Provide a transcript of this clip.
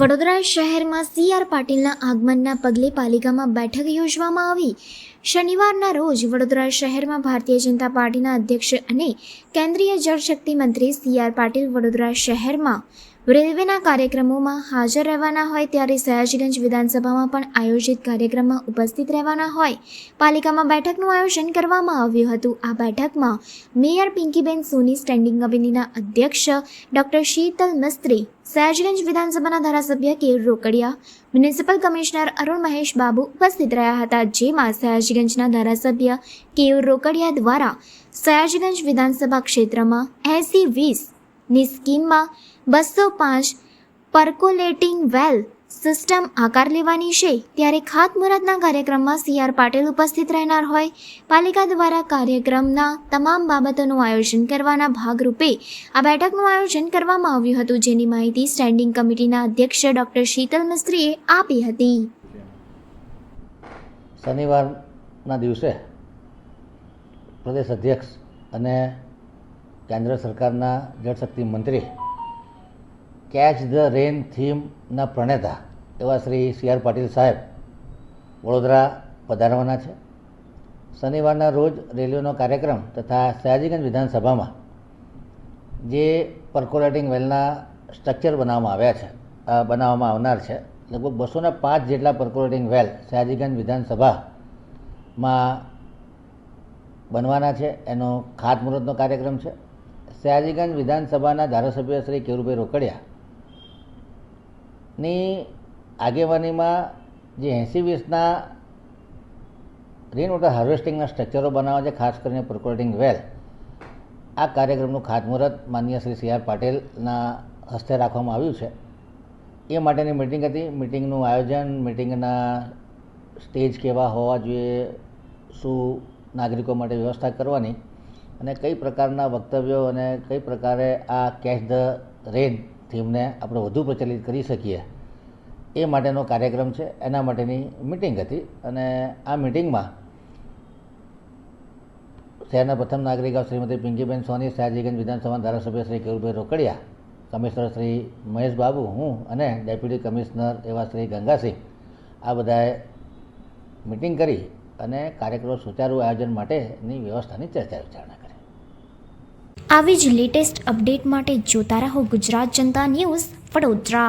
વડોદરા શહેરમાં C R પાટીલના આગમનના પગલે પાલિકામાં બેઠક યોજવામાં આવી. શનિવારના રોજ વડોદરા શહેરમાં ભારતીય જનતા પાર્ટીના અધ્યક્ષ અને કેન્દ્રીય જળશક્તિ મંત્રી સી આર પાટીલ વડોદરા શહેરમાં રેલવેના કાર્યક્રમોમાં હાજર રહેવાના હોય ત્યારે સયાજીગંજ વિધાનસભામાં પણ આયોજિત કાર્યક્રમમાં ઉપસ્થિત રહેવાના હોય. પાલિકામાં બેઠકનું આયોજન કરવામાં આવ્યું હતું. આ બેઠકમાં મેયર પિંકીબેન સોની, સ્ટેન્ડિંગ કમિટીના અધ્યક્ષ ડોક્ટર શીતલ મિસ્ત્રી, સયાજીગંજ વિધાનસભાના ધારાસભ્ય કે રોકડિયા, મ્યુનિસિપલ કમિશનર અરુણ મહેશ બાબુ ઉપસ્થિત રહ્યા હતા, જેમાં સયાજીગંજના ધારાસભ્ય કે રોકડિયા દ્વારા સયાજીગંજ વિધાનસભા ક્ષેત્રમાં એસી વીસની સ્કીમમાં બસો પાંચ પર્કોલેટિંગ વેલ સિસ્ટમ આકાર લેવાની છે. ત્યારે ખાતમુહૂર્તના કાર્યક્રમમાં સી આર પાટીલ ઉપસ્થિત રહેનાર હોય. પાલિકા દ્વારા કાર્યક્રમના તમામ બાબતોનું આયોજન કરવાના ભાગરૂપે આ બેઠકનું આયોજન કરવામાં આવ્યું હતું, જેની માહિતી સ્ટેન્ડિંગ કમિટીના અધ્યક્ષ ડોક્ટર શીતલ મિસ્ત્રીએ આપી હતી. શનિવારના દિવસે પ્રદેશ અધ્યક્ષ અને કેન્દ્ર સરકારના જળશક્તિ મંત્રી કેચ ધ રેન થીમના પ્રણેતા એવા શ્રી સી આર પાટીલ સાહેબ વડોદરા પધારવાના છે. શનિવારના રોજ રેલીઓનો કાર્યક્રમ તથા સયાજીગંજ વિધાનસભામાં જે પર્કોલેટિંગ વેલના સ્ટ્રક્ચર બનાવવામાં આવ્યા છે બનાવવામાં આવનાર છે. લગભગ બસો ને પાંચ જેટલા પર્કોલેટિંગ વેલ સયાજીગંજ વિધાનસભામાં બનવાના છે. એનો ખાતમુહૂર્તનો કાર્યક્રમ છે. સયાજીગંજ વિધાનસભાના ધારાસભ્ય શ્રી કેરુભાઈ રોકડિયા ની આગેવાનીમાં જે એંસી વીસના રેન વોટર હાર્વેસ્ટિંગના સ્ટ્રક્ચરો બનાવવા છે, ખાસ કરીને પર્કોલેટિંગ વેલ આ કાર્યક્રમનું ખાતમુહૂર્ત માનનીય શ્રી સી આર પાટીલના હસ્તે રાખવામાં આવ્યું છે. એ માટેની મિટિંગ હતી. મિટિંગનું આયોજન મિટિંગના સ્ટેજ કેવા હોવા જોઈએ, શું નાગરિકો માટે વ્યવસ્થા કરવાની અને કઈ પ્રકારના વક્તવ્યો અને કઈ પ્રકારે આ કેચ ધ રેન થીમને આપણે વધુ પ્રચલિત કરી શકીએ. એ માટેનો કાર્યક્રમ છે, એના માટેની મિટિંગ હતી અને આ મિટિંગમાં શહેરના પ્રથમ નાગરિક શ્રીમતી પિંકીબેન સોની સયાજીગંજ વિધાનસભા ધારાસભ્ય શ્રી કેરુભાઈ રોકડિયા, કમિશનર શ્રી મહેશ બાબુ હું અને ડેપ્યુટી કમિશનર એવા શ્રી ગંગાસિંહ આ બધાએ મિટિંગ કરી અને કાર્યક્રમ સુચારુ આયોજન માટેની વ્યવસ્થાની ચર્ચા વિચારણા આવી જ લેટેસ્ટ અપડેટ માટે જોતા રહો ગુજરાત જનતા ન્યૂઝ વડોદરા.